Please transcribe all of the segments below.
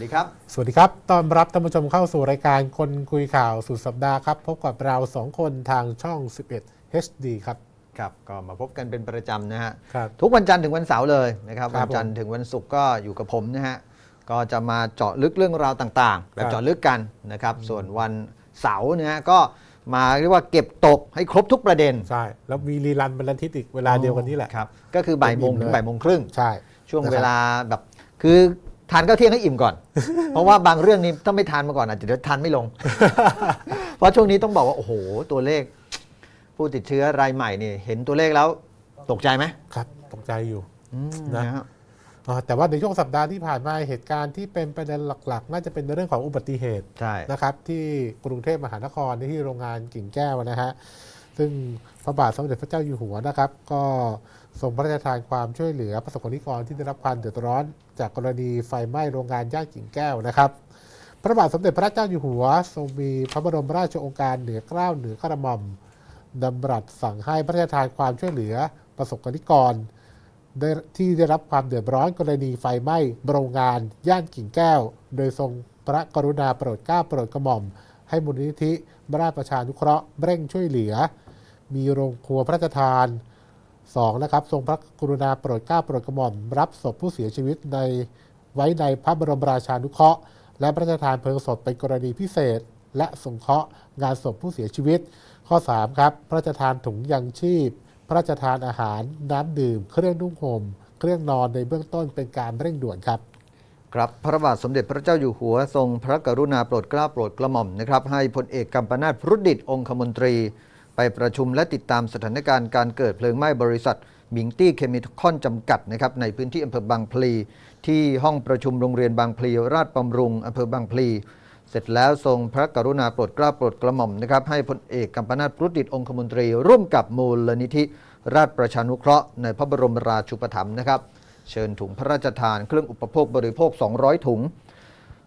สวัสดีครับ สวัสดีครับ ต้อนรับท่านผู้ชมเข้าสู่รายการคนคุยข่าวสุดสัปดาห์ครับ พบกับเราสองคนทางช่อง 11 HD ครับ ครับ ก็มาพบกันเป็นประจำนะฮะ ครับ ทุกวันจันทร์ถึงวันเสาร์เลยนะครับ ครัวับนจันทร์ถึงวันศุกร์ก็อยู่กับผมนะฮะ ก็จะมาเจาะลึกเรื่องราวต่างๆ แบบครับเจาะลึกกันนะครับ ส่วนวันเสาร์นะฮะก็มาเรียกว่าเก็บตกให้ครบทุกประเด็นใช่ แล้วมีรีรันวันอาทิตย์อีกเวลาเดียวกันนี่แหละ ครับ ก็คือบ่ายโมงเต็มอิ่มถึงเลยบ่ายโมงครึ่ง ใช่ช่วงนะครับเวลาแบบ คือ ทานข้าวเที่ยงให้อิ่มก่อน เพราะว่าบางเรื่องนี้ถ้าไม่ทานมาก่อนอาจจะเดี๋ยวทานไม่ลง เพราะช่วงนี้ต้องบอกว่า โอ้โห ตัวเลข ผู้ติดเชื้อรายใหม่นี่เห็นตัวเลขแล้วตกใจไหมครับตกใจอยู่อืมนะ นะฮะอ่าแต่ว่าในช่วงสัปดาห์ที่ผ่านมาเหตุการณ์ที่เป็นประเด็นหลัก ๆ น่าจะเป็นในเรื่องของอุบัติเหตุใช่ นะครับ ที่กรุงเทพมหานครที่โรงงานกิ่งแก้วนะฮะซึ่งพระบาทสมเด็จพระเจ้าอยู่หัวนะครับ ก็ ทรงพระราชทานความช่วยเหลือประสบกรณิกรที่ได้รับความเดือดร้อน จากกรณีไฟไหม้โรงงานย่านกิ่งแก้วนะครับ พระบาทสมเด็จพระเจ้าอยู่หัว ทรงมีพระบรมราชโองการเหนือเกล้าเหนือกระหม่อมดำรัสสั่งให้พระราชทานความช่วยเหลือประสบกรณิกรที่ได้รับความเดือดร้อนกรณีไฟไหม้โรงงานย่านกิ่งแก้ว โดยทรงพระกรุณาโปรดเกล้าโปรดกระหม่อม ให้มูลนิธิราชประชานุเคราะห์เร่งช่วยเหลือ มีโรงครัวพระราชทาน สองนะครับทรงพระกรุณาโปรดเกล้าโปรดกระหม่อมรับศพผู้เสียชีวิตในไว้ในพระบรมราชานุเคราะห์ และพระราชทานเพลิงศพเป็นกรณีพิเศษ และสงเคราะห์งานศพผู้เสียชีวิต ข้อ 3 ครับ พระราชทานถุงยังชีพ พระราชทานอาหาร น้ำดื่ม เครื่องนุ่งห่ม เครื่องนอนในเบื้องต้นเป็นการเร่งด่วนครับครับพระบาทสมเด็จพระเจ้าอยู่หัวทรงพระกรุณาโปรดเกล้าโปรดกระหม่อมนะครับให้พลเอกกัมปนาตพรุดดิตองคมนตรี ไปประชุมและติดตามสถานการณ์การเกิดเพลิงไหม้บริษัทมิงตี้เคมีคอนจำกัดนะครับในพื้นที่อำเภอบางพลี ที่ห้องประชุมโรงเรียนบางพลีราชบำรุงอำเภอบางพลี เสร็จแล้วทรงพระกรุณาโปรดเกล้าโปรดกระหม่อมนะครับให้พลเอกกัมปนาตพรุดดิตองคมนตรี ร่วมกับมูลนิธิราชประชานุเคราะห์ในพระบรมราชูปถัมภ์นะครับ เชิญถุงพระราชทานเครื่องอุปโภคบริโภค 200 ถุง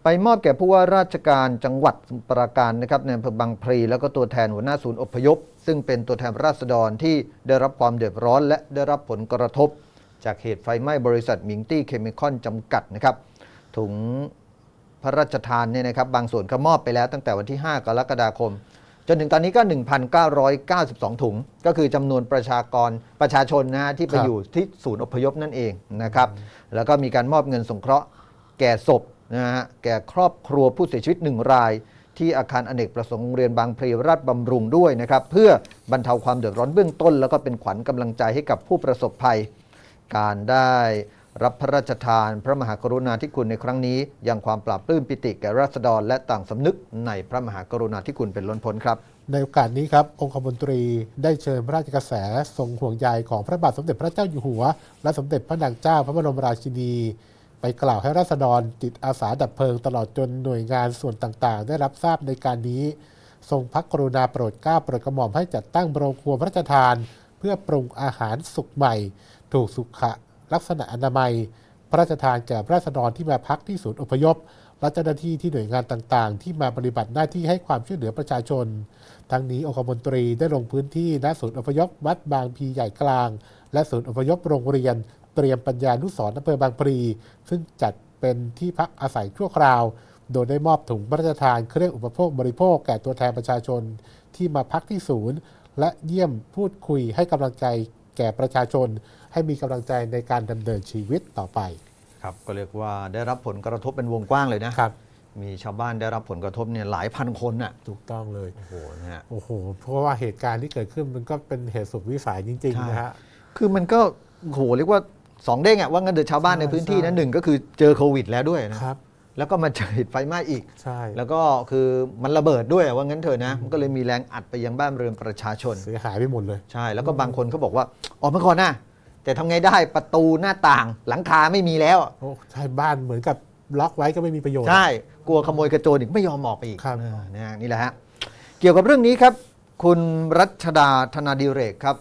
ไปมอบแก่ผู้ว่าราชการจังหวัดสมุทรปราการนะครับในอำเภอบางพลีแล้วก็ตัวแทนหัวหน้าศูนย์อพยพ ซึ่งเป็นตัวแทนราษฎรที่ได้รับความเดือดร้อน และได้รับผลกระทบ จากเหตุไฟไหม้บริษัทมิงตี้เคมีคอนจำกัดนะครับถุงพระราชทานเนี่ยนะครับบางส่วนก็มอบไปแล้วตั้งแต่วันที่ 5 กรกฎาคม จนถึงตอนนี้ก็ 1,992 ถุง ก็คือจำนวนประชากรประชาชนนะฮะที่ไปอยู่ที่ศูนย์อพยพนั่นเองนะครับแล้วก็มีการมอบเงินสงเคราะห์แก่ศพ นะฮะแก่ครอบครัวผู้เสียชีวิตหนึ่งราย ที่อาคารอเนกประสงค์โรงเรียนบางพลีราชบำรุงด้วยนะครับเพื่อบรรเทาความเดือดร้อนเบื้องต้น แล้วก็เป็นขวัญกำลังใจให้กับผู้ประสบภัย การได้รับพระราชทานพระมหากรุณาธิคุณในครั้งนี้ ยังความปราบปลื้มปิติแก่ราษฎร และต่างสำนึกในพระมหากรุณาธิคุณเป็นล้นพ้นครับ ในโอกาสนี้ครับองคมนตรีได้เชิญพระราชกระแสทรงห่วงใยของพระบาทสมเด็จพระเจ้าอยู่หัว และสมเด็จพระนางเจ้าพระบรมราชินี ไปกล่าวให้ราษฎรจิตอาสาดับเพลิงตลอดจนหน่วยงานส่วนต่างๆ ได้รับทราบในการนี้ ทรงพระกรุณาโปรดเกล้าโปรดกระหม่อมให้จัดตั้งโรงครัวพระราชทาน เพื่อปรุงอาหารสุกใหม่ ถูกสุขลักษณะอนามัย พระราชทานแก่ราษฎรที่มาพักที่ศูนย์อพยพและเจ้าหน้าที่ที่หน่วยงานต่างๆ ที่มาปฏิบัติหน้าที่ให้ความช่วยเหลือประชาชน ทั้งนี้องคมนตรีได้ลงพื้นที่ณศูนย์อพยพวัดบางพีใหญ่กลาง และศูนย์อพยพโรงเรียน เตรียมปัญญานุสรณ์อำเภอบางพลีซึ่งจัดเป็นที่พักอาศัยชั่วคราว โดยได้มอบถุงพระราชทานเครื่องอุปโภคบริโภคแก่ตัวแทนประชาชนที่มาพักที่ศูนย์ และเยี่ยมพูดคุยให้กำลังใจแก่ประชาชน ให้มีกำลังใจในการดำเนินชีวิตต่อไป ครับก็เรียกว่าได้รับผลกระทบเป็นวงกว้างเลยนะครับ มีชาวบ้านได้รับผลกระทบเนี่ยหลายพันคนน่ะถูกต้องเลย โอ้โหนะฮะ โอ้โห เพราะว่าเหตุการณ์ที่เกิดขึ้นมันก็เป็นเหตุสุดวิสัยจริงใช่ๆนะฮะ คือมันก็โอ้โหเรียกว่า สองเด้งอะว่างั้นเดือชาวบ้านใช่ในพื้นที่ใช่นั้นหนึ่งก็คือเจอโควิดแล้วด้วยนะครับ แล้วก็มาเจอเหตุไฟไหม้อีก ใช่ แล้วก็คือมันระเบิดด้วยอะว่างั้นเถอะนะมันก็เลยมีแรงอัดไปยังบ้านเรือนประชาชน เสียหายไปหมดเลย ใช่ แล้วก็บางคนเขาบอกว่าออกมาก่อนนะแต่ทำไงได้ประตูหน้าต่างหลังคาไม่มีแล้ว โอ้ใช่บ้านเหมือนกับล็อกไว้ก็ไม่มีประโยชน์ ใช่ กลัวขโมยกระโจนอีกไม่ยอมออกไปอีกครับ เออนะฮะนี่แหละฮะ เกี่ยวกับเรื่องนี้ครับ คุณรัชดาธนาดิเรกครับ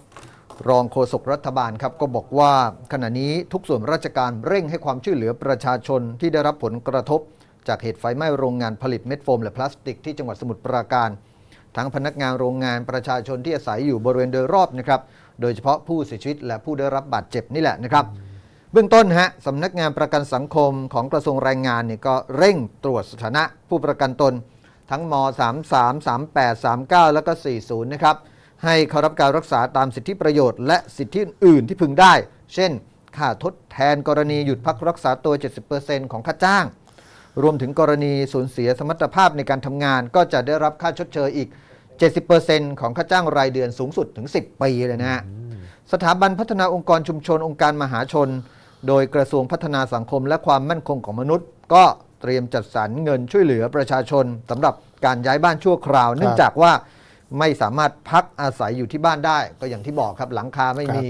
รองโฆษกรัฐบาลครับก็บอกว่าขณะนี้ทุกส่วนราชการเร่งให้ความช่วยเหลือประชาชนที่ได้รับผลกระทบ จากเหตุไฟไหม้โรงงานผลิตเม็ดโฟมและพลาสติกที่จังหวัดสมุทรปราการ ทั้งพนักงานโรงงานประชาชนที่อาศัยอยู่บริเวณโดยรอบนะครับโดยเฉพาะผู้เสียชีวิตและผู้ได้รับบาดเจ็บนี่แหละนะครับ เบื้องต้นฮะสำนักงานประกันสังคมของกระทรวงแรงงานเนี่ยก็เร่งตรวจสถานะผู้ประกันตน ทั้งม 33 38 39 แล้วก็ 40 นะครับ ให้เขารับการรักษาตามสิทธิประโยชน์และสิทธิอื่นที่พึงได้ เช่น ค่าทดแทนกรณีหยุดพักรักษาตัว 70%ของค่าจ้าง รวมถึงกรณีสูญเสียสมรรถภาพในการทำงาน ก็จะได้รับค่าชดเชยอีก 70%ของค่าจ้างรายเดือนสูงสุดถึง 10 ปีเลยนะฮะ สถาบันพัฒนาองค์กรชุมชนองค์การมหาชน โดยกระทรวงพัฒนาสังคมและความมั่นคงของมนุษย์ ก็เตรียมจัดสรรเงินช่วยเหลือประชาชนสำหรับการย้ายบ้านชั่วคราว เนื่องจากว่า ไม่สามารถพักอาศัยอยู่ที่บ้านได้ ก็อย่างที่บอกครับหลังคาไม่มี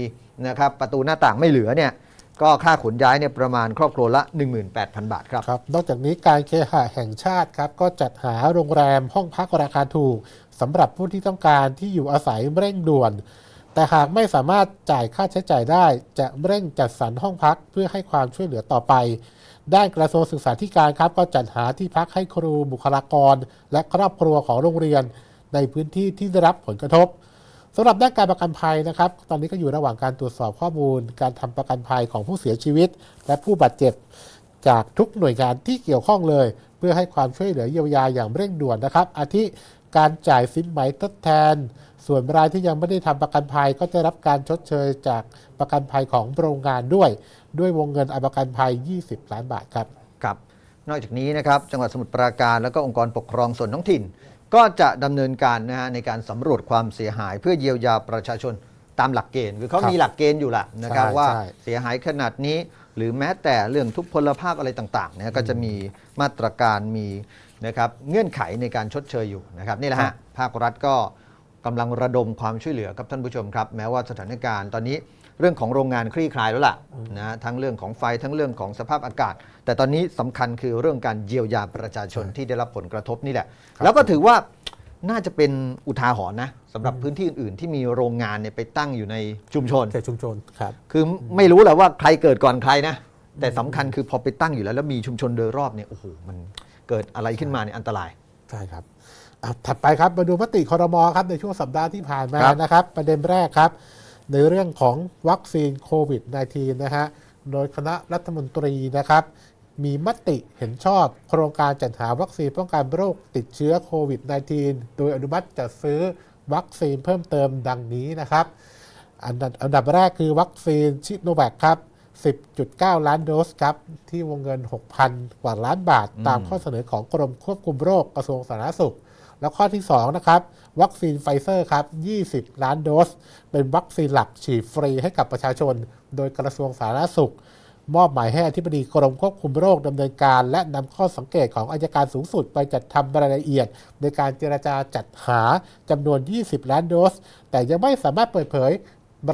นะครับประตูหน้าต่างไม่เหลือเนี่ยก็ค่าขนย้ายเนี่ยประมาณครอบครัวละ 18,000 บาทครับครับ นอกจากนี้การเคหะแห่งชาติครับ ก็จัดหาโรงแรมห้องพักราคาถูกสำหรับผู้ที่ต้องการที่อยู่อาศัยเร่งด่วน แต่หากไม่สามารถจ่ายค่าใช้จ่ายได้ จะเร่งจัดสรรห้องพักเพื่อให้ความช่วยเหลือต่อไปด้านกระทรวงศึกษาธิการครับ ก็จัดหาที่พักให้ครูบุคลากร และครอบครัวของโรงเรียน ในพื้นที่ที่ได้รับผลกระทบสำหรับด้านการประกันภัยนะครับ ตอนนี้ก็อยู่ระหว่างการตรวจสอบข้อมูล การทำประกันภัยของผู้เสียชีวิต และผู้บาดเจ็บ จากทุกหน่วยงานที่เกี่ยวข้องเลย เพื่อให้ความช่วยเหลือเยียวยาอย่างเร่งด่วนนะครับ อาทิการจ่ายสินไหมทดแทน ส่วนรายที่ยังไม่ได้ทำประกันภัยก็จะรับการชดเชยจากประกันภัยของโรงงานด้วย ด้วยวงเงินอประกันภัย 20 ล้านบาทครับครับ นอกจากนี้นะครับจังหวัดสมุทรปราการแล้วก็องค์กรปกครองส่วนท้องถิ่น ก็จะดำเนินการนะฮะในการสำรวจความเสียหายเพื่อเยียวยาประชาชนตามหลักเกณฑ์คือเขาครับมีหลักเกณฑ์อยู่ละนะครับใช่ว่าใช่เสียหายขนาดนี้ หรือแม้แต่เรื่องทุพพลภาพอะไรต่างๆเนี่ยก็จะมีมาตรการมีนะครับเงื่อนไขในการชดเชยอยู่นะครับนี่แหละครัฮะบภาครัฐก็กำลังระดมความช่วยเหลือกับท่านผู้ชมครับ แม้ว่าสถานการณ์ตอนนี้ เรื่องของโรงงานคลี่คลายแล้วล่ะนะทั้งเรื่องของไฟทั้งเรื่องของสภาพอากาศ แต่ตอนนี้สำคัญคือเรื่องการเยียวยาประชาชนที่ได้รับผลกระทบนี่แหละครับแล้วก็ถือว่าน่าจะเป็นอุทาหรณ์นะสำหรับพื้นที่อื่น ๆ ที่มีโรงงานเนี่ยไปตั้งอยู่ในชุมชนเขตชุมชนครับคือไม่รู้แหละว่าใครเกิดก่อนใครนะแต่สำคัญคือพอไปตั้งอยู่แล้วแล้วมีชุมชนโดยรอบเนี่ยโอ้โหมันเกิดอะไรขึ้นมาเนี่ยอันตรายใช่ครับอะถัดไปครับมาดูมติคอรมอครับในช่วงสัปดาห์ที่ผ่านมาครับนะครับ ประเด็นแรกครับ ในเรื่องของวัคซีนโควิด -19 นะฮะ โดยคณะรัฐมนตรีนะครับ มีมติเห็นชอบโครงการจัดหาวัคซีนป้องกันโรคติดเชื้อโควิด -19 โดยอนุมัติจัดซื้อวัคซีนเพิ่มเติมดังนี้นะครับอันดับอันดับแรกคือวัคซีนชิโนแวคครับ 10.9 ล้านโดสครับ ที่วงเงิน 6,000 กว่าล้านบาท ตามข้อเสนอของกรมควบคุมโรคกระทรวงสาธารณสุข แล้วข้อที่ 2 นะครับ วัคซีนไฟเซอร์ครับ 20 ล้านโดส เป็นวัคซีนหลักฉีดฟรีให้กับประชาชน โดยกระทรวงสาธารณสุข มอบหมายให้อธิบดีกรมควบคุมโรคดำเนินการ และนำข้อสังเกตของอายการสูงสุดไปจัดทำรายละเอียด ในการเจรจาจัดหาจำนวน 20 ล้านโดส แต่ยังไม่สามารถเปิดเผย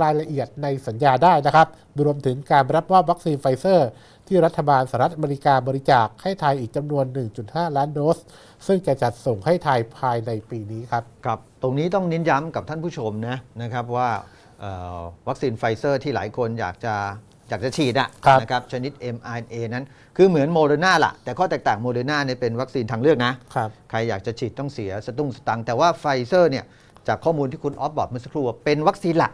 รายละเอียดในสัญญาได้นะครับ รวมถึงการรับมอบวัคซีนไฟเซอร์ ที่รัฐบาลสหรัฐอเมริกาบริจาคให้ไทยอีกจำนวน 1.5 ล้านโดส ซึ่งจะจัดส่งให้ไทยภายในปีนี้ครับ ครับตรงนี้ต้องเน้นย้ำกับท่านผู้ชมนะนะครับว่าเอ่อวัคซีนไฟเซอร์ที่หลายคนอยากจะอยากจะฉีดอะครับ นะครับชนิด mRNA นั้นคือเหมือนโมเดอร์นาล่ะ แต่ข้อแตกต่างโมเดอร์นาเนี่ยเป็นวัคซีนทางเลือกนะ ครับ ใครอยากจะฉีดต้องเสียสตุ้งสตังค์แต่ว่าไฟเซอร์เนี่ยจากข้อมูลที่คุณออฟบอกเมื่อสักครู่ว่าเป็นวัคซีนหลัก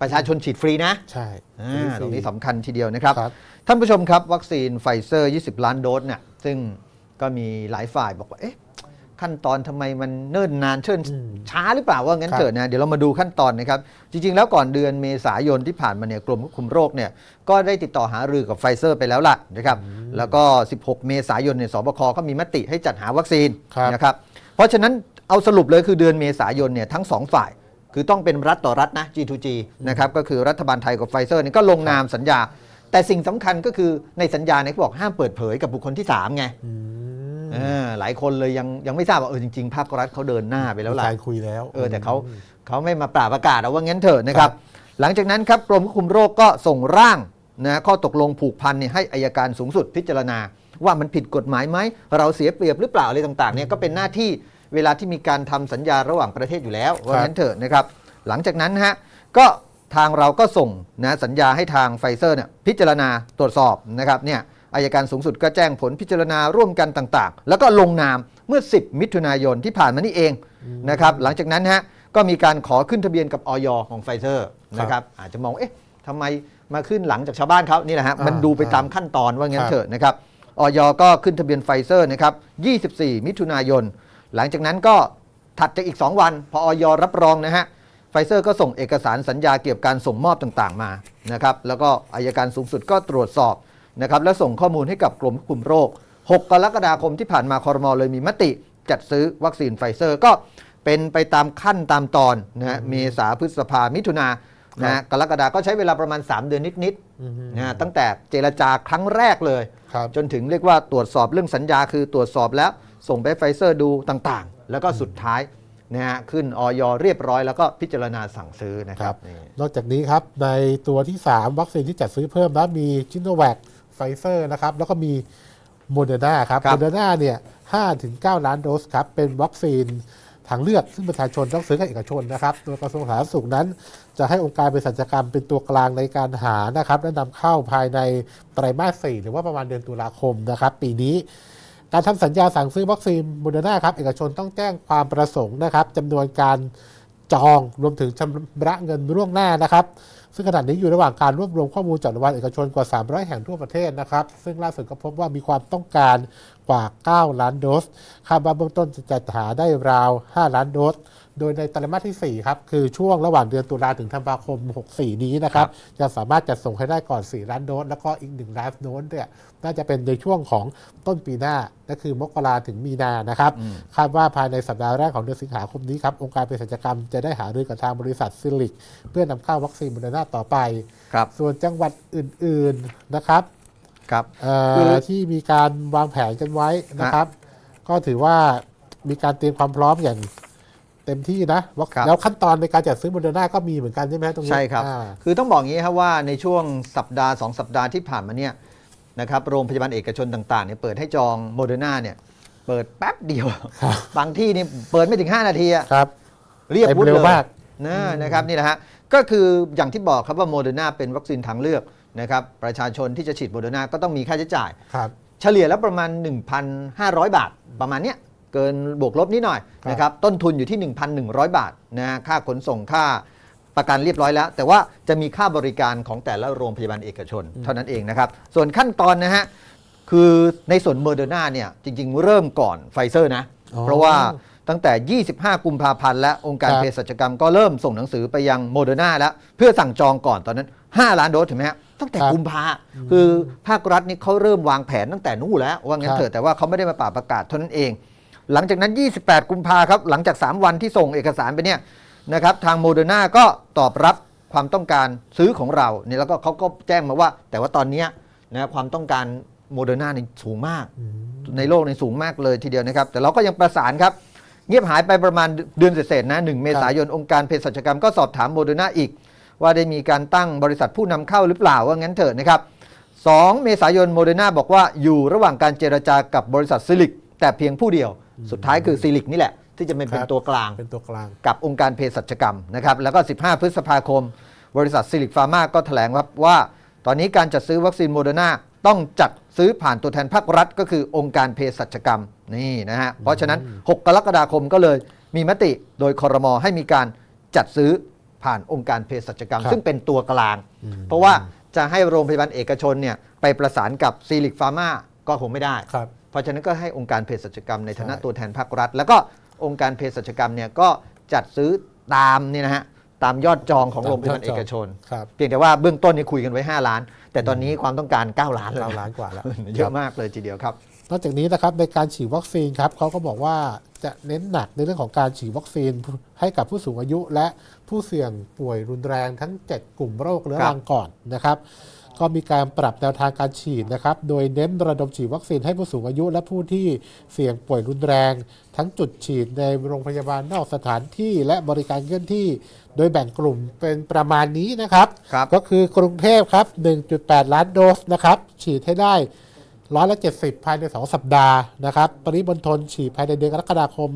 ประชาชนฉีดฟรีนะใช่อ่าตรงนี้สำคัญทีเดียวนะครับ ครับ ท่านผู้ชมครับ วัคซีนไฟเซอร์ 20 ล้านโดสเนี่ยซึ่ง ก็มีหลายฝ่ายบอกว่าเอ๊ะขั้นตอนทำไมมันเนิ่นนานเชิญอืมช้าหรือเปล่าว่างั้นครับเถิดนะเดี๋ยวเรามาดูขั้นตอนนะครับ จริง ๆ แล้วก่อนเดือนเมษายนที่ผ่านมาเนี่ยกรมควบคุมโรคเนี่ยก็ได้ติดต่อหารือกับไฟเซอร์ไปแล้วล่ะนะครับแล้วก็ 16 เมษายนเนี่ยสบคก็มีมติให้จัดหาวัคซีนครับนะครับเพราะฉะนั้นเอาสรุปเลยคือเดือนเมษายนเนี่ยทั้งสองฝ่าย คือต้องเป็นรัฐต่อรัฐนะ G2G นะครับก็คือรัฐบาลไทยกับไฟเซอร์นี่ก็ลงนามสัญญา แต่สิ่งสำคัญก็คือในสัญญาเนี่ยเขาบอกห้ามเปิดเผยกับบุคคลที่3ไงอืมเออ หลายคนเลยยังยังไม่ทราบว่าเออจริงๆภาครัฐเขาเดินหน้าไปแล้วล่ะมีการคุยแล้วเออแต่เขาเขาไม่มาปราบประกาศเอาว่างั้นเถอะนะครับ หลังจากนั้นครับกรมควบคุมโรคก็ส่งร่างนะข้อตกลงผูกพันเนี่ยให้อายการสูงสุดพิจารณา ว่ามันผิดกฎหมายไหมเราเสียเปรียบหรือเปล่าอะไรต่างๆเนี่ยก็เป็นหน้าที่เวลาที่มีการทำสัญญาระหว่างประเทศอยู่แล้วว่างั้นเถอะนะครับ หลังจากนั้นฮะก็ทางเราก็ส่งนะสัญญาให้ทางไฟเซอร์เนี่ยพิจารณาตรวจสอบนะครับเนี่ย อายการสูงสุดก็แจ้งผลพิจารณาร่วมกันต่าง ๆ แล้วก็ลงนามเมื่อ 10 มิถุนายนที่ผ่านมานี่เองนะครับหลังจากนั้นฮะก็มีการขอขึ้นทะเบียนกับออยของไฟเซอร์นะครับอาจจะมองเอ๊ะทำไมมาขึ้นหลังจากชาวบ้านเขานี่แหละฮะอ่ามัมันดูไปตามขั้นตอนว่างั้ครันบเถอะนะครับออยก็ขึ้นทะเบียนไฟเซอร์นะครับ 24 มิถุนายน หลังจากนั้นก็ถัดจากอีก 2 วัน พอออยรับรองนะฮะไฟเซอร์ก็ส่งเอกสารสัญญาเกี่ยวกับการส่งมอบต่างๆมานะครับแล้วก็อายการสูงสุดก็ตรวจสอบ นะครับและส่งข้อมูลให้กับกรมควบคุมโรค 6 กรกฎาคมที่ผ่านมาคอรมอเลยมีมติจัดซื้อวัคซีนไฟเซอร์ก็เป็นไปตามขั้นตามตอนนะฮะเมษาพฤษภามิถุนานะฮะกรกฎาก็ใช้เวลาประมาณ 3 เดือนนิดอืม ๆนะฮะตั้งแต่เจรจาครั้งแรกเลย ครับ จนถึงเรียกว่าตรวจสอบเรื่องสัญญาคือตรวจสอบแล้วส่งไปให้ไฟเซอร์ดูต่างๆ แล้วก็สุดท้ายนะฮะขึ้นออยเรียบร้อยแล้วก็พิจารณาสั่งซื้อนะครับนี่ นอกจากนี้ครับ ในตัวที่ 3 วัคซีนที่จัดซื้อเพิ่มนะมีจิโนแวค ไฟเซอร์นะครับแล้วก็มีโมเดอร์นาครับครับ โมเดอร์นาเนี่ย5ถึง9ล้านโดสครับ เป็นวัคซีนทางเลือกซึ่งประชาชนต้องซื้อกับเอกชนนะครับโดยกระทรวงสาธารณสุขนั้น จะให้องค์การเภสัชกรรมเป็นตัวกลางในการหานะครับและนำเข้าภายในไตรมาส4หรือว่าประมาณเดือนตุลาคมนะครับปีนี้ การทำสัญญาสั่งซื้อวัคซีนโมเดอร์นาครับเอกชนต้องแจ้งความประสงค์นะครับจำนวนการ จองรวมถึงชำระเงินล่วงหน้านะครับ ซึ่งขณะนี้อยู่ระหว่างการรวบรวมข้อมูลจากโรงพยาบาลเอกชนกว่า 300 แห่งทั่วประเทศนะครับ ซึ่งล่าสุดก็พบว่ามีความต้องการกว่า 9 ล้านโดสคาดว่าเบื้องต้นจะจัดหาได้ราว 5 ล้านโดส โดยในไตรมาสที่ 4 ครับ คือช่วงระหว่างเดือนตุลาถึงธันวาคม 64 นี้นะครับ จะสามารถจัดส่งให้ได้ก่อน 4 ล้านโดส แล้วก็อีก 1 ล้านโดสเนี่ยน่าจะเป็นในช่วงของต้นปีหน้านั่นคือมกราถึงมีนานะครับ คาดว่าภายในสัปดาห์แรกของเดือนสิงหาคมนี้ครับ องค์การเภสัชกรรมจะได้หารือกับทางบริษัทซิลิก เพื่อนำเข้าวัคซีนโมเดอร์นาต่อไปครับส่วนจังหวัดอื่น ๆ นะครับครับเอ่อคือที่มีการวางแผนกันไว้นะครับ ก็ถือว่ามีการเตรียมความพร้อมอย่าง เต็มที่นะว่าครับแล้วขั้นตอนในการจัดซื้อโมเดอร์นาก็มีเหมือนกันใช่ไหมตรงนี้ใช่ครับอ่าคือต้องบอกอย่างนี้ครับว่าในช่วงสัปดาห์ 2 สัปดาห์ที่ผ่านมาเนี่ยนะครับโรงพยาบาลเอกชนต่างๆเนี่ยเปิดให้จองโมเดอร์นาเนี่ยเปิดแป๊บเดียว บางที่นี่เปิดไม่ถึง 5 นาทีอะครับเรียบเต็มวุ้นเร็เลวยมากนะนะครับนี่แหละฮะก็คืออย่างที่บอกครับว่าโมเดอร์นาเป็นวัคซีนทางเลือกนะครับประชาชนที่จะฉีดโมเดอร์นาก็ต้องมีค่าใช้จ่ายครับเฉลี่ยแล้วประมาณ 1,500 บาทประมาณเนี้ย เกินบวกลบนิดหน่อยครับนะครับต้นทุนอยู่ที่ 1,100 บาทนะค่าขนส่งค่าประกันเรียบร้อยแล้ว แต่ว่าจะมีค่าบริการของแต่ละโรงพยาบาลเอกชน เท่านั้นเองนะครับ ส่วนขั้นตอนนะฮะคือในส่วนโมเดอร์นาเนี่ยจริง ๆ เริ่มก่อนไฟเซอร์นะอ๋อเพราะว่าตั้งแต่ 25 กุมภาพันธ์และองค์การครับเภสัชกรรมก็เริ่มส่งหนังสือไปยังโมเดอร์นาแล้วเพื่อสั่งจองก่อนตอนนั้น 5 ล้านโดสถูกไหมฮะตั้งแต่ครับกุมภาคือภาครัฐนี่เขาเริ่มวางแผนตั้งแต่นู่นแล้ว ว่างั้คนรับเถอะแต่ว่าเขาไม่ได้มาป่าประกาศเท่านั้นเอง หลังจากนั้น 28 กุมภาครับหลังจาก 3 วันที่ส่งเอกสารไปเนี่ยนะครับทางโมเดอร์นาก็ตอบรับความต้องการซื้อของเราเนี่ยแล้วก็เขาก็แจ้งมาว่า แต่ว่าตอนเนี้ยนะความต้องการโมเดอร์นานี่สูงมาก ในโลกในสูงมากเลยทีเดียวนะครับ แต่เราก็ยังประสานครับเงียบหายไปประมาณเดือนเศษๆนะหนึ่งเมษายนองค์การเภสัชกรรมก็สอบถามโมเดอร์นาอีก ว่าได้มีการตั้งบริษัทผู้นำเข้าหรือเปล่าว่างั้นเถอะนะครับ 2 เมษายนโมเดอร์นาบอกว่าอยู่ระหว่างการเจรจากับบริษัทซิลิก แต่เพียงผู้เดียวสุดท้ายคือซิลิกนี่แหละ ที่จะเป็นเป็นครับตัวกลางเป็นตัวกลาง กับองค์การเภสัชกรรมนะครับแล้วก็ 15 พฤษภาคม บริษัทซิลิกฟาร์มาก็แถลงครับว่า ตอนนี้การจัดซื้อวัคซีนโมเดอร์นาต้องจัดซื้อผ่านตัวแทนภาครัฐ ก็คือองค์การเภสัชกรรมนี่นะฮะเพราะฉะนั้น 6 กรกฎาคมก็เลยมีมติโดยคอรมอให้มีการจัดซื้อผ่านองค์การเภสัชกรรมครับซึ่งเป็นตัวกลางอืมเพราะว่าจะให้โรงพยาบาลเอกชนเนี่ยไปประสานกับซิลิกฟาร์มาก็คงไม่ได้ครับ เพราะฉะนั้นก็ให้องค์การเภสัชกรรมในฐานะใช่ตัวแทนภาครัฐ แล้วก็องค์การเภสัชกรรมเนี่ยก็จัดซื้อตามเนี่ยนะฮะตามยอดจองของตามโรงพยาบาลยอดจองเอกชน ครับเพียงแต่ว่าเบื้องต้นนี่คุยกันไว้ 5 ล้าน แต่ตอนนี้ความต้องการ 9 ล้านแล้วเก้าล้านกว่าแล้วเยอะมากเลยทีเดียวครับ นอกจากนี้นะครับในการฉีดวัคซีนครับเขาก็บอกว่าจะเน้นหนักในเรื่องของการฉีดวัคซีนให้กับผู้สูงอายุ และผู้เสี่ยงป่วยรุนแรงทั้ง 7 กลุ่มโรคเรื้อรังก่อนนะครับ ก็มีการปรับแนวทางการฉีดนะครับ โดยเน้นระดมฉีดวัคซีนให้ผู้สูงอายุและผู้ที่เสี่ยงป่วยรุนแรง ทั้งจุดฉีดในโรงพยาบาลนอกสถานที่และบริการเคลื่อนที่ โดยแบ่งกลุ่มเป็นประมาณนี้นะครับครับก็คือกรุงเทพครับ 1.8 ล้านโดสนะครับ ฉีดให้ได้ร้อยละ70 ภายใน 2 สัปดาห์นะครับ ปริมณฑลฉีดภายในเดือนกรกฎาคม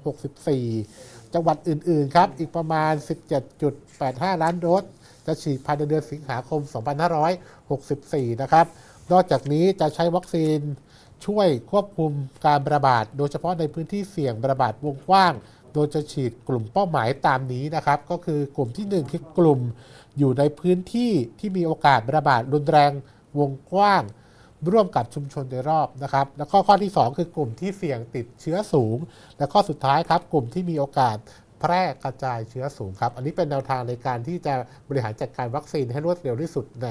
2564 จังหวัดอื่น ๆ ครับ อีกประมาณ 17.85 ล้านโดส จะฉีดภายในเดือนสิงหาคม 2564 นะครับ นอกจากนี้จะใช้วัคซีนช่วยควบคุมการระบาด โดยเฉพาะในพื้นที่เสี่ยงระบาดวงกว้าง โดยจะฉีดกลุ่มเป้าหมายตามนี้นะครับ ก็คือกลุ่มที่หนึ่งคือกลุ่มอยู่ในพื้นที่ที่มีโอกาสระบาดรุนแรงวงกว้าง ร่วมกับชุมชนโดยรอบนะครับ แล้วก็ข้อที่ 2 คือกลุ่มที่เสี่ยงติดเชื้อสูง และข้อสุดท้ายครับ กลุ่มที่มีโอกาส แพร่กระจายเชื้อสูงครับ อันนี้เป็นแนวทางในการที่จะบริหารจัดการวัคซีนให้รวดเร็วที่สุดใน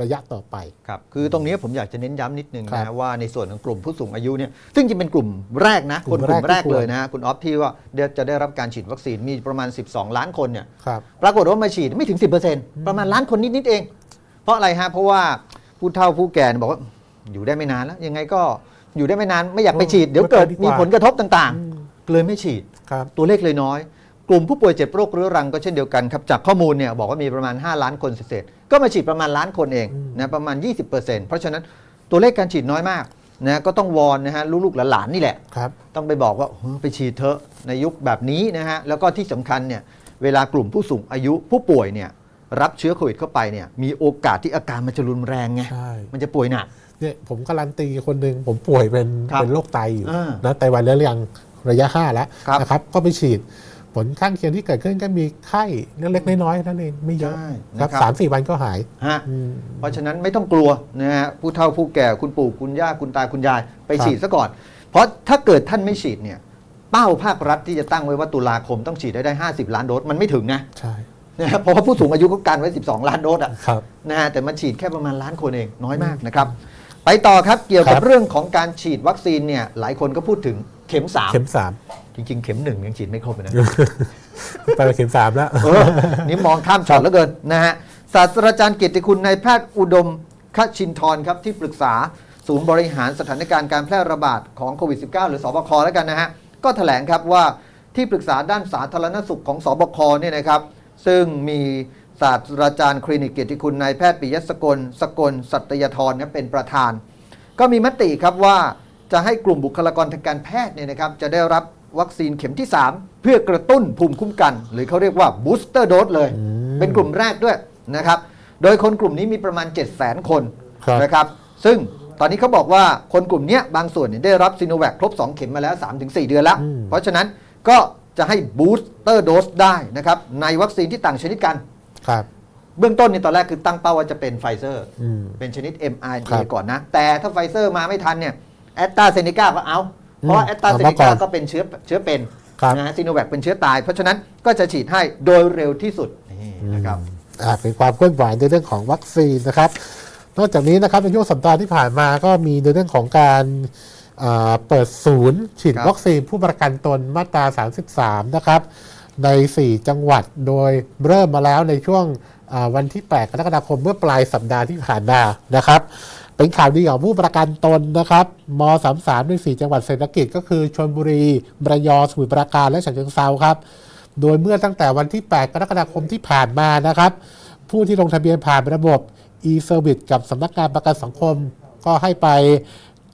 ระยะต่อไป ครับ คือตรงนี้ผมอยากจะเน้นย้ำนิดนึงครันะบว่าในส่วนของกลุ่มผู้สูงอายุเนี่ย ซึ่งจะเป็นกลุ่มแรกนะกคลุ่นมกลุ่มแรแรกกที่ควรเลยนะคุณออฟที่ว่าเดี๋ยวจะได้รับการฉีดวัคซีนมีประมาณ 12 ล้านคนเนี่ยครับปรากฏว่ามาฉีดไม่ถึง 10%ประมาณล้านคนนิดๆเอง เพราะอะไรฮะ เพราะว่าผู้เฒ่าผู้แก่บอกว่าอยู่ได้ไม่นานแล้ว ยังไงก็อยู่ได้ไม่นานไม่อยากไปฉีด เดี๋ยวเกิดไม่ไปดีกว่ามีผลกระทบต่างอืมๆเลยไม่ฉีดครับตัวเลขเลยน้อย กลุ่มผู้ป่วยเจ็บโรคเรื้อรังก็เช่นเดียวกันครับจากข้อมูลเนี่ยบอกว่ามีประมาณ 5 ล้านคนเศษๆก็มาฉีดประมาณล้านคนเองอืมนะประมาณ 20%เพราะฉะนั้นตัวเลขการฉีดน้อยมากนะก็ต้องวอนนะฮะลูกๆหลานๆนี่แหละครับต้องไปบอกว่าเฮ้ยไปฉีดเถอะในยุคแบบนี้นะฮะแล้วก็ที่สำคัญเนี่ยเวลากลุ่มผู้สูงอายุผู้ป่วยเนี่ยรับเชื้อโควิดเข้าไปเนี่ยมีโอกาสที่อาการมันจะรุนแรงไงใช่มันจะป่วยหนักเนี่ยผมการันตีคนหนึ่งผมป่วยเป็นครับเป็นโรคไตอยู่อ่านะไตวายเรื้อรังระยะ5แล้วครับนะครับก็ไปฉีด ผลข้างเคียงที่เกิดขึ้นก็มีไข้เล็กๆน้อยๆนั่นเองไม่เยอะใช่ครันะบครับสามสี่วันก็หายฮะ อืม เพราะฉะนั้นไม่ต้องกลัวนะฮะผู้เฒ่าผู้แก่คุณปู่คุณย่าคุณตาคุณยายไปครับ ฉีดซะก่อน เพราะถ้าเกิดท่านไม่ฉีดเนี่ยเป้าภาครัฐที่จะตั้งไว้ว่าตุลาคมต้องฉีดได้ได้ 50 ล้านโดสมันไม่ถึงนะใช่นะฮะเพราะว่าผู้สูงอายุเขาการไว้ 12 ล้านโดสอะครับ นะฮะแต่มันฉีดแค่ประมาณล้านคนเองน้อยมากนะครับ ไปต่อครับเกี่ยวกับครับ เรื่องของการฉีดวัคซีนเนี่ยหลายคนก็พูดถึง เข็มสามเข็มสามจริง ๆ เข็มหนึ่งยังฉีดไม่ครบเลยนะ ไปเข็มสามแล้วเออนี่มองข้ามช็อตแล้วเกินนะฮะศาสตราจารย์เกียรติคุณนายแพทย์อุดมคชินทรครับที่ปรึกษาศูนย์บริหารสถานการณ์การแพร่ระบาดของโควิด -19 หรือสบคแล้วกันนะฮะ ก็แถลงครับว่าที่ปรึกษาด้านสาธารณสุขของสบคเนี่ยนะครับ ซึ่งมีศาสตราจารย์คลินิกเกียรติคุณนายแพทย์ปิยสกล สกล สัตยธรเนี่ยเป็นประธาน ก็มีมติครับว่า จะให้กลุ่มบุคลากรทางการแพทย์เนี่ยนะครับจะได้รับวัคซีนเข็มที่ 3 เพื่อกระตุ้นภูมิคุ้มกัน หรือเขาเรียกว่าบูสเตอร์โดสเลยอืมเป็นกลุ่มแรกด้วยนะครับ โดยคนกลุ่มนี้มีประมาณ 7 0 0 0 0 0คนครับนะครับ ซึ่งตอนนี้เขาบอกว่าคนกลุ่มเนี้ยบางส่วนเนี่ยได้รับซีโนแวคครบ 2 เข็มมาแล้ว 3-4 เดือนแล้วอืมเพราะฉะนั้นก็จะให้บูสเตอร์โดสได้นะครับในวัคซีนที่ต่างชนิดกันครับเบื้องต้นนี่ตอนแรกคือตั้งเป้าว่าจะเป็นไฟเซอร์อืมเป็นชนิดครั mRNA บก่อนนะ แต่ถ้าไฟเซอร์มาไม่ทันเนี่ย แอตตาเซเนกาก็เอา เพราะว่าอืมแอตตาเซเอาเนมาก่กาอนก็เป็นเชื้อเชื้อเป็นครับนะฮะซีโนแวคเป็นเชื้อตาย เพราะฉะนั้นก็จะฉีดให้โดยเร็วที่สุดนี่นะครับอ่าเป็นความเคลื่อนไหวในเรื่องของวัคซีนนะครับนอกจากนี้นะครับในช่วงสัปดาห์ที่ผ่านมาก็มีในเรื่องของการอ่าเปิดศูนย์ ฉีดครับวัคซีนผู้ประกันตนมาตรา 33 นะครับ ใน 4 จังหวัดโดยเริ่มมาแล้วในช่วงอ่าวันที่ 8 กรกฎาคมเมื่อปลายสัปดาห์ที่ผ่านมานะครับ เป็นข่าวดีของผู้ประกันตนนะครับ ม 33ใน4จังหวัดเศรษฐกิจก็คือชลบุรีระยอสมุทรปราการและฉะเชิงเทราครับ โดยเมื่อตั้งแต่วันที่ 8 กรกฎาคมที่ผ่านมานะครับ ผู้ที่ลงทะเบียนผ่านระบบ e-service กับสำนักงานประกันสังคม ก็ให้ไป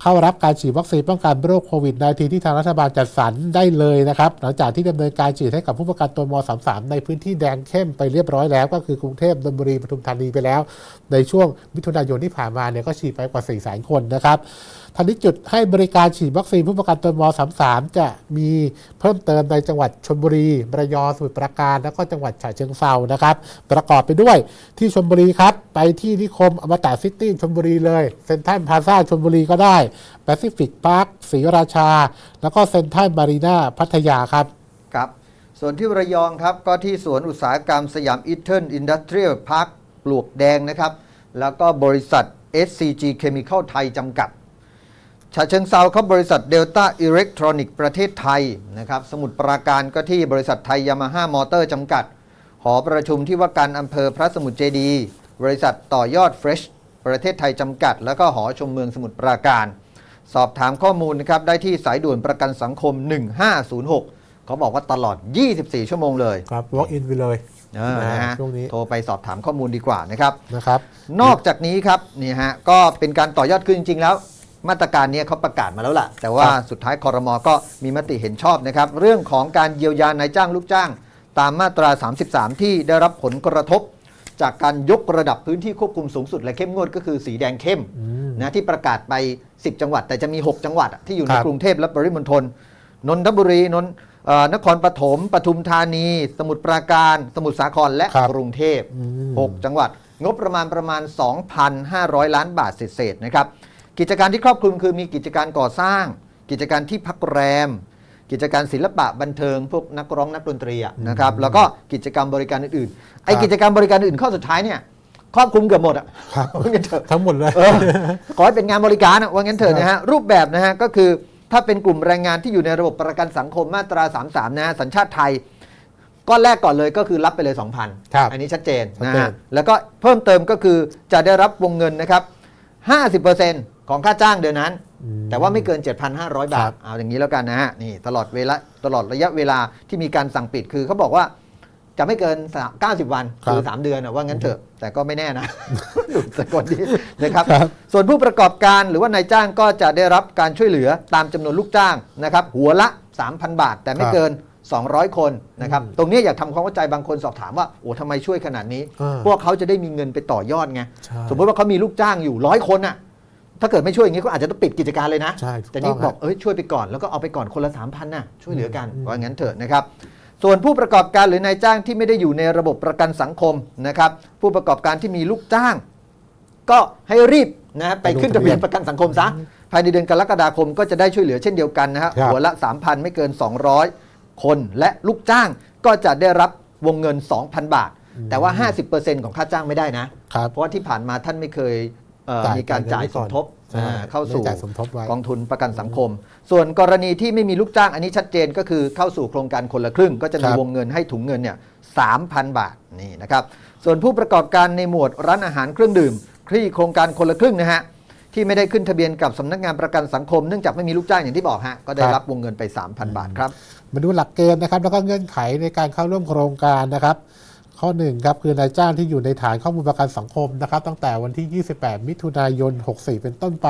เข้ารับการฉีดวัคซีนป้องกันโรคโควิด -19 ที่ทางรัฐบาลจัดสรรได้เลยนะครับ หลังจากที่ดำเนินการฉีดให้กับผู้ประกันตนม 33 ในพื้นที่แดงเข้มไปเรียบร้อยแล้ว ก็คือกรุงเทพนนทบุรีปทุมธานีไปแล้ว ในช่วงมิถุนายนที่ผ่านมาเนี่ยก็ฉีดไปกว่า4ี่แสนคนนะครับ ทันทีจุดให้บริการฉีดวัคซีนผู้ประกันตนม 33 จะมีเพิ่มเติมในจังหวัดชลบุรีระยองสมุทรปราการ แล้วก็จังหวัดฉะเชิงเทรานะครับ ประกอบไปด้วยที่ชลบุรีครับ ไปที่นิคมอมตะซิตี้ชลบุรีเลยเซ็นทรัลพาซ่าชลบุรีก็ได้แปซิฟิกพาร์คศรีราชา แล้วก็เซ็นทรัลมารีนาพัทยาครับครับ ส่วนที่ระยองครับก็ที่สวนอุตสาหกรรมสยามอีเทิร์นอินดัสเทรียลพาร์คปลวกแดงนะครับ แล้วก็บริษัท SCG Chemical ไทยจำกัด ฉะเชิงเซาครับบริษัทเดลต้าอิเล็กทรอนิกส์ประเทศไทยนะครับ สมุทรปราการก็ที่บริษัทไทยยามาฮ่ามอเตอร์จำกัด หอประชุมที่ว่าการอำเภอพระสมุทรเจดีย์บริษัทต่อยอดเฟรชประเทศไทยจำกัด แล้วก็หอชมเมืองสมุทรปราการ สอบถามข้อมูลนะครับได้ที่สายด่วนประกันสังคม 1506 เขาบอกว่าตลอด 24 ชั่วโมงเลยครับ walk in ไปเลยเออนะฮะช่วงนี้โทรไปสอบถามข้อมูลดีกว่านะครับนะครับ นอกจากนี้ครับนี่ฮะก็เป็นการต่อยอดขึ้นจริงๆแล้ว มาตรการเนี้เขาประกาศมาแล้วล่ะ แต่ว่าครับสุดท้ายคอรมอก็มีมติเห็นชอบนะครับ เรื่องของการเยียวยานายจ้างลูกจ้าง ตามมาตรา 33 ที่ได้รับผลกระทบ จากการยกระดับพื้นที่ควบคุมสูงสุด และเข้มงวดก็คือสีแดงเข้มอืมนะที่ประกาศไป 10 จังหวัด แต่จะมี 6 จังหวัดอะที่อยู่ในครับกรุงเทพและปริมณฑลนนทบุรีนนเอ่อนครปฐมปทุมธานี สมุทรปราการ สมุทรสาครและครับกรุงเทพอืม6จังหวัด งบประมาณประมาณ 2,500 ล้านบาทเศษๆนะครับ กิจการที่ครอบคลุมคือมีกิจการก่อสร้าง กิจการที่พักแรม กิจการศิลปะบันเทิง พวกนักร้องนักดนตรีอะนะครับแล้วก็กิจกรรมบริการอื่นๆไอ้ครับกิจกรรมบริการอื่นข้อสุดท้ายเนี่ยครอบคลุมเกือบหมดอะครับว่างั้นเถอะทั้งหมดเลยเออขอให้เป็นงานบริการอะว่างั้นเถอะนะฮะรูปแบบนะฮะก็คือถ้าเป็นกลุ่มแรงงานที่อยู่ในระบบประกันสังคมมาตรา 33 นะฮะสัญชาติไทยก้อนแรกก่อนเลยก็คือรับไปเลย 2,000ครับอันนี้ชัดเจนชัดนะเจนฮะแล้วก็เพิ่มเติมก็คือจะได้รับวงเงินนะครับ 50% ของค่าจ้างเดือนนั้นอืมแต่ว่าไม่เกิน 7,500 บาครัทบเอาอย่างนี้แล้วกันนะฮะนี่ตลอดเวลาตลอดระยะเวลาที่มีการสั่งปิดคือเขาบอกว่าจะไม่เกิน 90 วันครับคือ 3 เดือนอะว่างั้นเถอะ แต่ก็ไม่แน่นะหลุดสะกดดีนะครับครับ ส่วนผู้ประกอบการหรือว่านายจ้างก็จะได้รับการช่วยเหลือตามจำนวนลูกจ้างนะครับ หัวละ 3,000 บาท แต่ไม่ครับเกิน 200 คนนะครับอืมตรงนี้อยากทำความเข้าใจบางคนสอบถามว่าโอ้ทำไมช่วยขนาดนี้อ่าพวกเขาจะได้มีเงินไปต่อยอดไงใช่สมมติว่าเขามีลูกจ้างอยู่ร้อยคนน่ะ ถ้าเกิดไม่ช่วยอย่างนี้ก็อาจจะต้องปิดกิจการเลยนะ ใช่ถูกแต่นี่ต้องบอกฮะเอ้ยช่วยไปก่อนแล้วก็เอาไปก่อนคนละสามพันน่ะช่วยเหลือกันอืมว่างั้นเถอะนะครับ ส่วนผู้ประกอบการหรือนายจ้างที่ไม่ได้อยู่ในระบบประกันสังคมนะครับ ผู้ประกอบการที่มีลูกจ้าง ก็ให้รีบนะฮะไปขึ้นทะเบียนประกันสังคมซะภายในเดือนกรกฎาคมก็จะได้ช่วยเหลือเช่นเดียวกันนะฮะครับหัวละ 3,000 ไม่เกิน 200 คนและลูกจ้างก็จะได้รับวงเงิน 2,000 บาทแต่ว่า 50%ของค่าจ้างไม่ได้นะ ครับ เพราะว่าที่ผ่านมาท่านไม่เคยเอ่อจ่าย มีการจ่ายสมทบใช่อ่าเข้าสู่ไม่จ่ายสมทบไว้กองทุนประกันสังคม ส่วนกรณีที่ไม่มีลูกจ้างอันนี้ชัดเจนก็คือเข้าสู่โครงการคนละครึ่ง ก็จะมีครับวงเงินให้ถุงเงินเนี่ยสามพันบาทนี่นะครับ ส่วนผู้ประกอบการในหมวดร้านอาหารเครื่องดื่มที่โครงการคนละครึ่งนะฮะที่ไม่ได้ขึ้นทะเบียนกับสำนักงานประกันสังคมเนื่องจากไม่มีลูกจ้างอย่างที่บอกฮะก็ได้ครับรับวงเงินไป 3,000 บาทครับมาดูหลักเกณฑ์นะครับแล้วก็เงื่อนไขในการเข้าร่วมโครงการนะครับ ข้อหนึ่งครับคือนายจ้างที่อยู่ในฐานข้อมูลประกันสังคมนะครับ ตั้งแต่วันที่ 28 มิถุนายน 64 เป็นต้นไป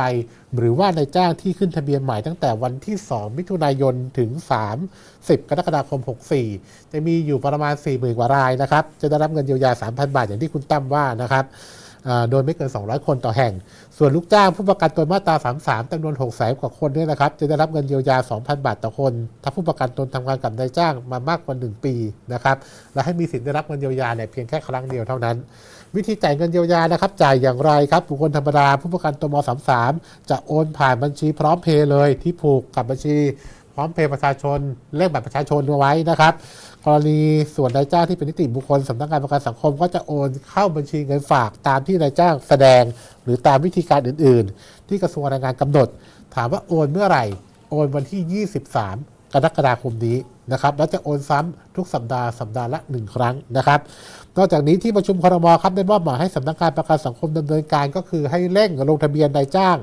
หรือว่านายจ้างที่ขึ้นทะเบียนใหม่ตั้งแต่วันที่ 2 มิถุนายนถึง 30 กรกฎาคม 64 จะมีอยู่ประมาณ 40,000 กว่ารายนะครับ จะได้รับเงินเยียวยา 3,000 บาทอย่างที่คุณตั้มว่านะครับ โดยไม่เกิน 200 คนต่อแห่ง ส่วนลูกจ้างผู้ประกันตนมาตรา 33จำนวน6แสนกว่าคนเนี่ยนะครับ จะได้รับเงินเยียวยา 2,000 บาทต่อคน ถ้าผู้ประกันตนทำงานกับนายจ้างมามากกว่า 1 ปีนะครับ และให้มีสิทธิ์ได้รับเงินเยียวยาเนี่ยเพียงแค่ครั้งเดียวเท่านั้น วิธีจ่ายเงินเยียวยานะครับ จ่ายอย่างไรครับ บุคคลธรรมดาผู้ประกันตนม 33 จะโอนผ่านบัญชีพร้อมเพย์เลยที่ผูกกับบัญชี พร้อมเพย์ประชาชนเลขบัตรประชาชนเอาไว้นะครับ กรณีส่วนนายจ้างที่เป็นนิติบุคคลสำนักงานประกันสังคม ก็จะโอนเข้าบัญชีเงินฝากตามที่นายจ้างแสดง หรือตามวิธีการอื่น ๆ ที่กระทรวงแรงงานกำหนด ถามว่าโอนเมื่อไหร่ โอนวันที่ 23 กรกฎาคมนี้นะครับแล้วจะโอนซ้ำทุกสัปดาห์สัปดาห์ละ 1 ครั้งนะครับ นอกจากนี้ที่ประชุมครมครับได้มอบหมายให้สำนักงานประกันสังคมดำเนินการก็คือให้เร่งลงทะเบียนนายจ้าง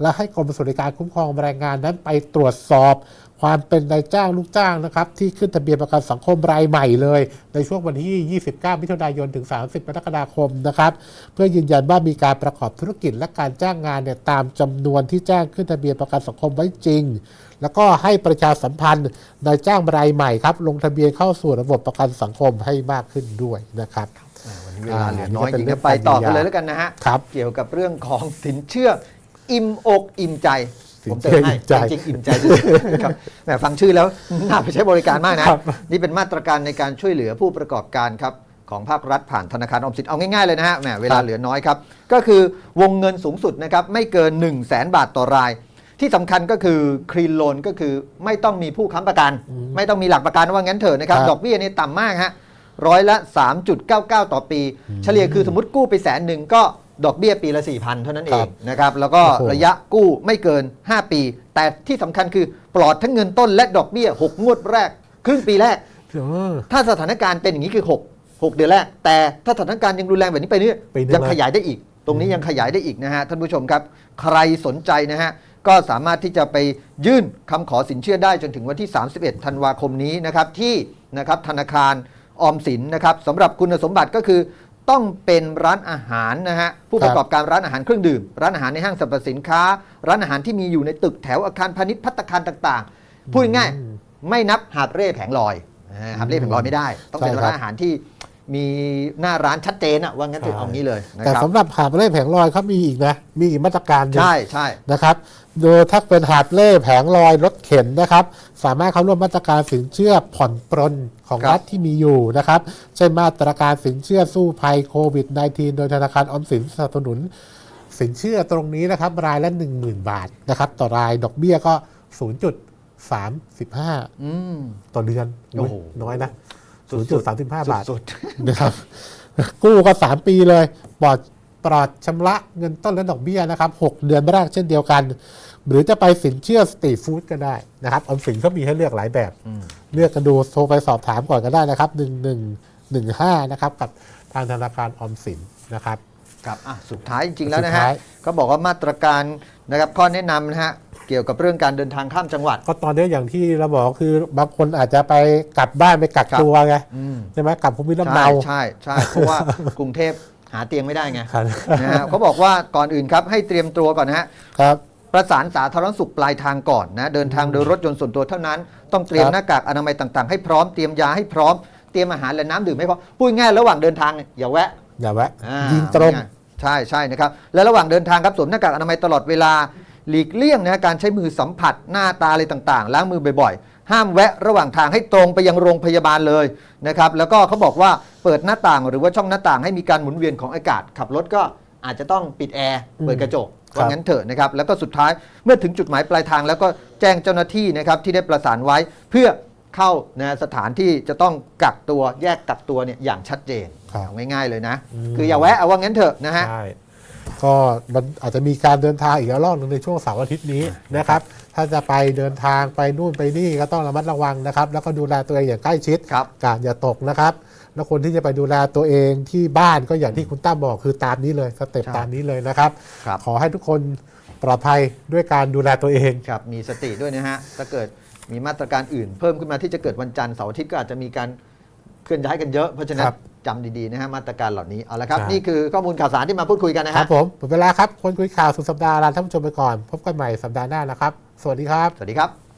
และให้กรมสวัสดิการคุ้มครองแรงงานนั้นไปตรวจสอบ ความเป็นนายจ้างลูกจ้างนะครับที่ขึ้นทะเบียนประกันสังคมรายใหม่เลย ในช่วงวันที่ 29 มิถุนายนถึง 30 กรกฎาคมนะครับเพื่อยืนยันว่ามีการประกอบธุรกิจและการจ้างงานเนี่ยตามจำนวนที่แจ้งขึ้นทะเบียนประกันสังคมไว้จริง แล้วก็ให้ประชาสัมพันธ์นายจ้างรายใหม่ครับลงทะเบียนเข้าสู่ระบบประกันสังคมให้มากขึ้นด้วยนะครับวันนี้เวลาเหลือน้อยอ่าจริงนี่ก็ๆเป็นไปต่อกันเรื่องเลยแล้วกันนะฮะครับเกี่ยวกับเรื่องของสินเชื่ออิ่มอกอิ่มใจสิน ผมเชื่เติอมให้อิ่มใจจริงๆอิ่มใจจริงๆครับแหมฟังชื่อแล้วน่าไปใช้บริการมากนะครับนี่เป็นมาตรการในการช่วยเหลือผู้ประกอบการครับของภาครัฐผ่านธนาคารออมสินเอาง่ายๆเลยนะฮะแหมเวลาเหลือน้อยครับ ก็คือวงเงินสูงสุดนะครับไม่เกิน 1 0 0 0 0แสนบาทต่อราย ที่สำคัญก็คือครีนโลนก็คือไม่ต้องมีผู้ค้ำประกัน ไม่ต้องมีหลักประกันว่างั้นเถอะนะครับครับ ดอกเบี้ยนี่ต่ำมากฮะร้อยละ 3.99 ต่อปี เฉลี่ยคือสมมติกู้ไปแสนหนึ่งก็ ดอกเบี้ยปีละ 4,000 เท่านั้นเองนะครับ แล้วก็โอ้โหระยะกู้ไม่เกิน 5 ปี แต่ที่สำคัญคือปลอดทั้งเงินต้นและดอกเบี้ย 6 งวดแรก ครึ่งปีแรกเออถ้าสถานการณ์เป็นอย่างนี้คือ 6 6 เดือนแรก แต่ถ้าสถานการณ์ยังรุนแรงแบบนี้ไปเรื่อยไปเรื่อยยังขยายได้อีก ตรงนี้ยังขยายได้อีกนะฮะท่านผู้ชมครับ ใครสนใจนะฮะก็สามารถที่จะไปยื่นคำขอสินเชื่อได้จนถึงวันที่ 31 ธันวาคมนี้นะครับที่นะครับธนาคารออมสินนะครับสำหรับคุณสมบัติก็คือ ต้องเป็นร้านอาหารนะฮะผู้ประกอบการร้านอาหารเครื่องดื่ม ร้านอาหารในห้างสรรพสินค้า ร้านอาหารที่มีอยู่ในตึกแถวอาคารพาณิชย์พัตตาคารต่างๆพูดง่ายๆไม่นับหาดเร่แผงลอยนะฮะหาดเร่แผงลอยไม่ได้ ต้องเป็นใช่ครับร้านอาหารที่มีหน้าร้านชัดเจนอะว่างั้นเถอะใช่เอางี้เลยนะแต่ครับสำหรับหาบเล่แผงลอยเขามีอีกนะมีอีกมาตรการหนึ่งใช่ใช่นะครับ โดยถ้าเป็นหาบเล่แผงลอยรถเข็นนะครับ สามารถเข้าร่วมมาตรการสินเชื่อผ่อนปรนของรัฐที่มีอยู่นะครับ เช่นมาตรการสินเชื่อสู้ภัยโควิด -19 โดยธนาคารออมสินสนับสนุน สินเชื่อตรงนี้นะครับ รายละ 10,000 บาทนะครับ ต่อรายดอกเบี้ยก็ 0.35อืมต่อเดือนโอ้โหน้อยนะสุด0.35 บาทสุดนะครับกู้ก็ 3 ปีเลยปลอด ปลอดชำระเงินต้นและดอกเบี้ยนะครับ 6 เดือนแรกเช่นเดียวกัน หรือจะไปสินเชื่อสตรีทฟู้ดก็ได้นะครับออมสินก็มีให้เลือกหลายแบบอืมเลือกกันดูโทรไปสอบถามก่อนก็ได้นะครับ 1115 นะครับ กับทางธนาคารออมสินนะครับครับอะสุดท้ายจริงๆแล้วนะสุดฮะท้ายก็บอกว่ามาตรการนะครับข้อแนะนำนะฮะ เกี่ยวกับเรื่องการเดินทางข้ามจังหวัด ก็ตอนนี้อย่างที่เราบอกคือบางคนอาจจะไปกลับบ้านไปกักครับตัวไงอืมใช่ไหมกลับภูมิลำใช่เนาใช่ใช่เพราะว่ากรุงเทพ หาเตียงไม่ได้ไงครับนะฮะเขาบอกว่าก่อนอื่นครับให้เตรียมตัวก่อนนะฮะครับประสานสาธารณสุขปลายทางก่อนนะเดินทางโดยรถยนต์ส่วนตัวเท่านั้น ต้องเตรียมครับหน้ากากอนามัยต่างๆ ให้พร้อมเตรียมยาให้พร้อมเตรียมอาหารและน้ำดื่มให้พร้อมพูดง่ายๆระหว่างเดินทางเนี่ยอย่าแวะอย่าแวะอ่ายิงตรงใช่ใช่นะครับและระหว่างเดินทางครับสวมหน้ากากอนามัยตลอดเวลาหลีกเลี่ยงนะการใช้มือสัมผัสหน้าตาอะไรต่างๆล้างมือบ่อยๆ ห้ามแวะระหว่างทางให้ตรงไปยังโรงพยาบาลเลยนะครับแล้วก็เขาบอกว่าเปิดหน้าต่างหรือว่าช่องหน้าต่างให้มีการหมุนเวียนของอากาศ ขับรถก็อาจจะต้องปิดแอร์เปิดกระจกครับว่างั้นเถอะนะครับแล้วก็สุดท้ายเมื่อถึงจุดหมายปลายทาง แล้วก็แจ้งเจ้าหน้าที่นะครับที่ได้ประสานไว้เพื่อเข้านะสถานที่จะต้องกักตัวแยกกักตัวเนี่ยอย่างชัดเจนครับเอาง่ายๆเลยนะอืมคืออย่าแวะเอาว่างั้นเถอะนะฮะใช่ ก็มันอาจจะมีการเดินทางอีกแล้วรอบหนึงในช่วงเสาร์อาทิตย์นี้นะครับ ถ้าจะไปเดินทางไปนู่นไปนี่ก็ต้องระมัดระวังนะครับ แล้วก็ดูแลตัวเองอย่างใกล้ชิดครับ กาดอย่าตกนะครับ แล้วคนที่จะไปดูแลตัวเองที่บ้านก็อย่างที่คุณตั้มบอกคือตามนี้เลยสเต็ปใช่ตามนี้เลยนะครับ ครับ ขอให้ทุกคนปลอดภัยด้วยการดูแลตัวเอง ครับมีสติด้วยนะฮะ ถ้าเกิดมีมาตรการอื่นเพิ่มขึ้นมาที่จะเกิดวันจันทร์เสาร์อาทิตย์ก็อาจจะมีการเคลื่อนย้ายกันเยอะ เพราะฉะนั้นครับ จำดีๆนะฮะมาตรการเหล่านี้เอาละครับ ครับ นี่คือข้อมูลข่าวสารที่มาพูดคุยกันนะครัฮะบผมหมดเวลาครับคนคุยข่าวสุดสัปดาห์ลาท่านผู้ชมไปก่อน พบกันใหม่สัปดาห์หน้านะครับ สวัสดีครับ สวัสดีครับ